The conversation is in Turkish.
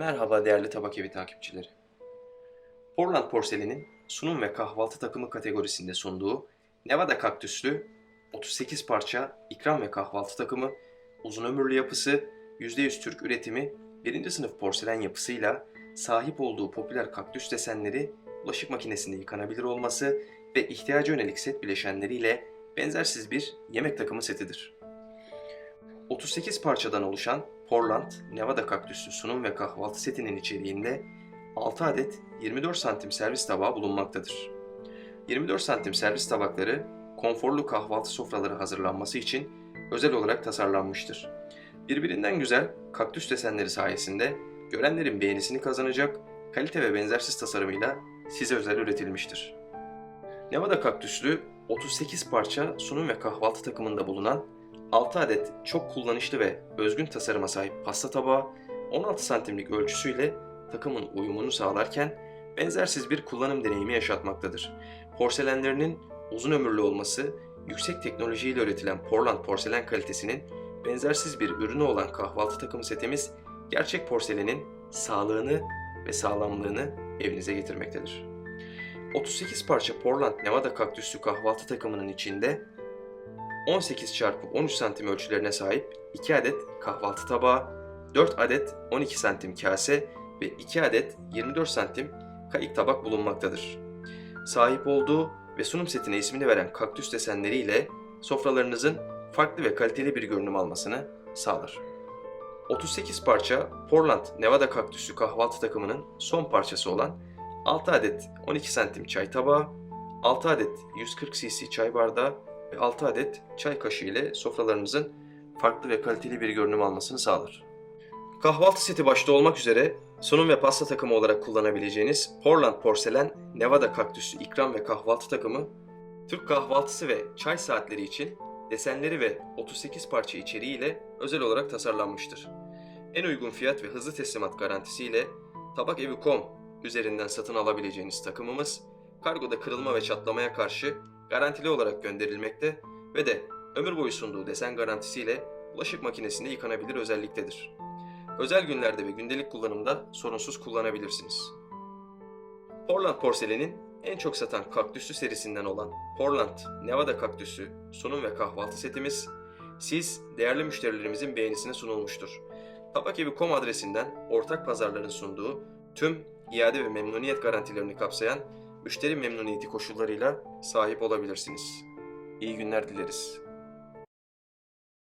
Merhaba değerli tabak evi takipçileri. Portland Porselen'in sunum ve kahvaltı takımı kategorisinde sunduğu Nevada kaktüslü 38 parça ikram ve kahvaltı takımı, uzun ömürlü yapısı, %100 Türk üretimi, birinci sınıf porselen yapısıyla sahip olduğu popüler kaktüs desenleri, bulaşık makinesinde yıkanabilir olması ve ihtiyaca yönelik set bileşenleriyle benzersiz bir yemek takımı setidir. 38 parçadan oluşan Portland, Nevada kaktüslü sunum ve kahvaltı setinin içeriğinde 6 adet 24 santim servis tabağı bulunmaktadır. 24 santim servis tabakları konforlu kahvaltı sofraları hazırlanması için özel olarak tasarlanmıştır. Birbirinden güzel kaktüs desenleri sayesinde görenlerin beğenisini kazanacak kalite ve benzersiz tasarımıyla size özel üretilmiştir. Nevada kaktüslü 38 parça sunum ve kahvaltı takımında bulunan 6 adet çok kullanışlı ve özgün tasarıma sahip pasta tabağı 16 santimlik ölçüsüyle takımın uyumunu sağlarken benzersiz bir kullanım deneyimi yaşatmaktadır. Porselenlerinin uzun ömürlü olması, yüksek teknolojiyle üretilen Portland porselen kalitesinin benzersiz bir ürünü olan kahvaltı takımı setimiz gerçek porselenin sağlığını ve sağlamlığını evinize getirmektedir. 38 parça Portland Nevada kaktüslü kahvaltı takımının içinde 18 çarpı 13 santim ölçülerine sahip 2 adet kahvaltı tabağı, 4 adet 12 santim kase ve 2 adet 24 santim kayık tabak bulunmaktadır. Sahip olduğu ve sunum setine ismini veren kaktüs desenleriyle sofralarınızın farklı ve kaliteli bir görünüm almasını sağlar. 38 parça Portland Nevada kaktüsü kahvaltı takımının son parçası olan 6 adet 12 santim çay tabağı, 6 adet 140 cc çay bardağı ve 6 adet çay kaşığı ile sofralarınızın farklı ve kaliteli bir görünüm almasını sağlar. Kahvaltı seti başta olmak üzere sunum ve pasta takımı olarak kullanabileceğiniz Portland Porselen Nevada Kaktüsü ikram ve kahvaltı takımı, Türk kahvaltısı ve çay saatleri için desenleri ve 38 parça içeriğiyle özel olarak tasarlanmıştır. En uygun fiyat ve hızlı teslimat garantisiyle tabakevi.com üzerinden satın alabileceğiniz takımımız, kargoda kırılma ve çatlamaya karşı garantili olarak gönderilmekte ve de ömür boyu sunduğu desen garantisiyle bulaşık makinesinde yıkanabilir özelliktedir. Özel günlerde ve gündelik kullanımda sorunsuz kullanabilirsiniz. Portland porselenin en çok satan kaktüsü serisinden olan Portland Nevada kaktüsü sunum ve kahvaltı setimiz siz değerli müşterilerimizin beğenisine sunulmuştur. Tabakevi.com adresinden ortak pazarların sunduğu tüm iade ve memnuniyet garantilerini kapsayan müşteri memnuniyeti koşullarıyla sahip olabilirsiniz. İyi günler dileriz.